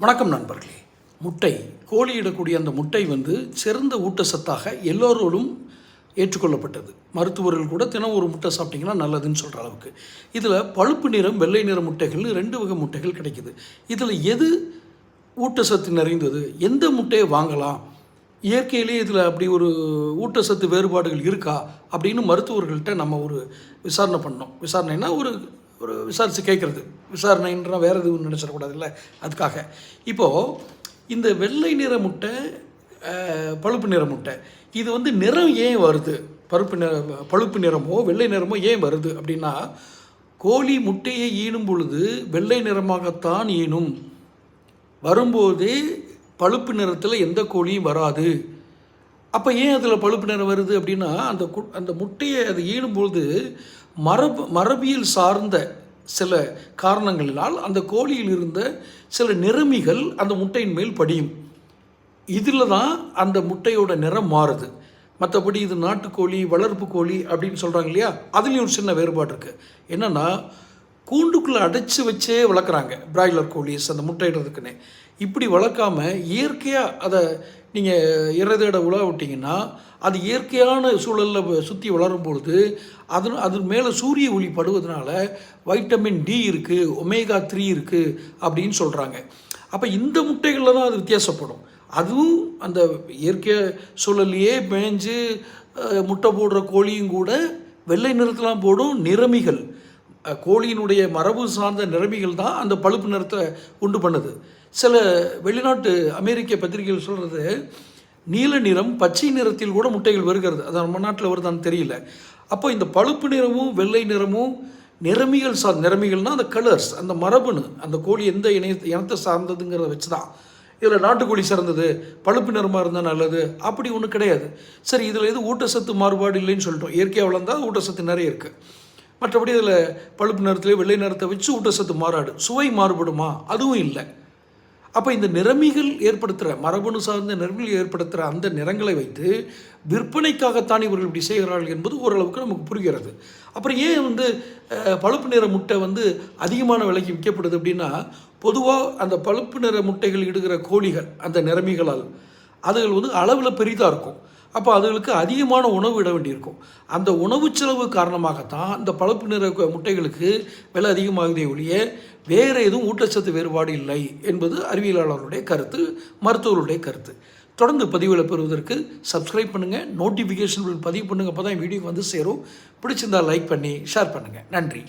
வணக்கம் நண்பர்களே. முட்டை கோழியிடக்கூடிய அந்த முட்டை வந்து சிறந்த ஊட்டச்சத்தாக எல்லோரோடும் ஏற்றுக்கொள்ளப்பட்டது. மருத்துவர்கள் கூட தினம் ஒரு முட்டை சாப்பிட்டிங்கன்னா நல்லதுன்னு சொல்கிற அளவுக்கு. இதில் பழுப்பு நிறம் வெள்ளை நிற முட்டைகள்னு ரெண்டு வகை முட்டைகள் கிடைக்கிது. இதில் எது ஊட்டச்சத்து நிறைந்தது? எந்த முட்டையை வாங்கலாம்? இயற்கையிலேயே இதில் அப்படி ஒரு ஊட்டச்சத்து வேறுபாடுகள் இருக்கா? அப்படின்னு மருத்துவர்கள்ட்ட நம்ம ஒரு விசாரணை பண்ணோம். விசாரணைனா ஒரு ஒரு விசாரித்து கேட்குறது விசாரணைன்ற வேறு எதுவும் நினச்சிடக்கூடாதுல்ல? அதுக்காக. இப்போது இந்த வெள்ளை நிற முட்டை பழுப்பு நிற முட்டை இது வந்து நிறம் ஏன் வருது? பருப்பு நிற பழுப்பு நிறமோ வெள்ளை நிறமோ ஏன் வருது அப்படின்னா கோழி முட்டையை ஈனும் பொழுது வெள்ளை நிறமாகத்தான் ஈனும். வரும்போதே பழுப்பு நிறத்தில் எந்த கோழியும் வராது. அப்போ ஏன் அதில் பழுப்பு நிறம் வருது அப்படின்னா அந்த அந்த முட்டையை அது ஈனும்பொழுது மரபு மரபியல் சார்ந்த சில காரணங்களினால் அந்த கோழியில் இருந்த சில நிறமிகள் அந்த முட்டையின் மேல் படியும். இதில் தான் அந்த முட்டையோட நிறம் மாறுது. மற்றபடி இது நாட்டுக்கோழி வளர்ப்பு கோழி அப்படின்னு சொல்கிறாங்க இல்லையா? அதுலேயும் ஒரு சின்ன வேறுபாடு இருக்குது என்னென்னா கூண்டுக்குள்ளே அடைச்சி வச்சே வளர்க்குறாங்க. பிராய்லர் கோழிஸ் அந்த முட்டையிடுறதுக்குன்னு. இப்படி வளர்க்காம இயற்கையாக அதை நீங்கள் இறதேட உழ விட்டிங்கன்னா அது இயற்கையான சூழலில் சுற்றி வளரும் பொழுது அது அது மேலே சூரிய ஒளி படுவதனால வைட்டமின் டி இருக்குது ஒமேகா த்ரீ இருக்குது அப்படின்னு சொல்கிறாங்க அப்போ இந்த முட்டைகளில் தான் அது வித்தியாசப்படும். அதுவும் அந்த இயற்கை சூழல்லையே மேய்ஞ்சு முட்டை போடுற கோழியும் கூட வெள்ளை நிறத்தெலாம் போடும் நிறமிகள். கோழியினுடைய மரபு சார்ந்த நிறமிகள் தான் அந்த பழுப்பு நிறத்தை உண்டு பண்ணுது. சில வெளிநாட்டு அமெரிக்க பத்திரிகைகள் சொல்கிறது நீல நிறம் பச்சை நிறத்தில் கூட முட்டைகள் வருகிறது. அது நம்ம நாட்டில் வருதான்னு தெரியல. அப்போ இந்த பழுப்பு நிறமும் வெள்ளை நிறமும் நிறமிகள் சார் நிறமிகள்னால் அந்த கலர்ஸ் அந்த மரபுன்னு அந்த கோழி எந்த இணைய இனத்தை சார்ந்ததுங்கிறத வச்சு தான் இதில் நாட்டுக்கோழி சிறந்தது பழுப்பு நிறமாக இருந்தால் நல்லது அப்படி ஒன்றும் கிடையாது. சரி இதில் எது ஊட்டச்சத்து மாறுபாடு இல்லைன்னு சொல்லிட்டோம். இயற்கையாக வளர்ந்தால் ஊட்டச்சத்து நிறைய இருக்குது மற்றபடி அதில் பழுப்பு நிறத்துல வெள்ளை நிறத்தை வச்சு ஊட்டச்சத்து மாறாடு. சுவை மாறுபடுமா? அதுவும் இல்லை. அப்போ இந்த நிறமிகள் ஏற்படுத்துகிற மரபணு சார்ந்த நிறமிகள் ஏற்படுத்துகிற அந்த நிறங்களை வைத்து விற்பனைக்காகத்தான் இவர்கள் இப்படி செய்கிறார்கள் என்பது ஓரளவுக்கு நமக்கு புரிகிறது. அப்புறம் ஏன் வந்து பழுப்பு நிற முட்டை வந்து அதிகமான விலைக்கு விற்கப்படுது அப்படின்னா பொதுவாக அந்த பழுப்பு நிற முட்டைகள் இடுகிற கோழிகள் அந்த நிறமிகளால் அதுகள் வந்து அளவில் பெரிதாக இருக்கும். அப்போ அதுகளுக்கு அதிகமான உணவு இட வேண்டியிருக்கும். அந்த உணவு செலவு காரணமாகத்தான் இந்த பழுப்பு நிற முட்டைகளுக்கு விலை அதிகமாகுதே ஒழிய வேறு எதுவும் ஊட்டச்சத்து வேறுபாடு இல்லை என்பது அறிவியலாளர்களுடைய கருத்து மருத்துவர்களுடைய கருத்து. தொடர்ந்து பதிவுகளை பெறுவதற்கு சப்ஸ்கிரைப் பண்ணுங்கள் நோட்டிஃபிகேஷன் பதிவு பண்ணுங்கள் அப்போ தான் வீடியோ வந்து சேரும். பிடிச்சிருந்தா லைக் பண்ணி ஷேர் பண்ணுங்கள் நன்றி.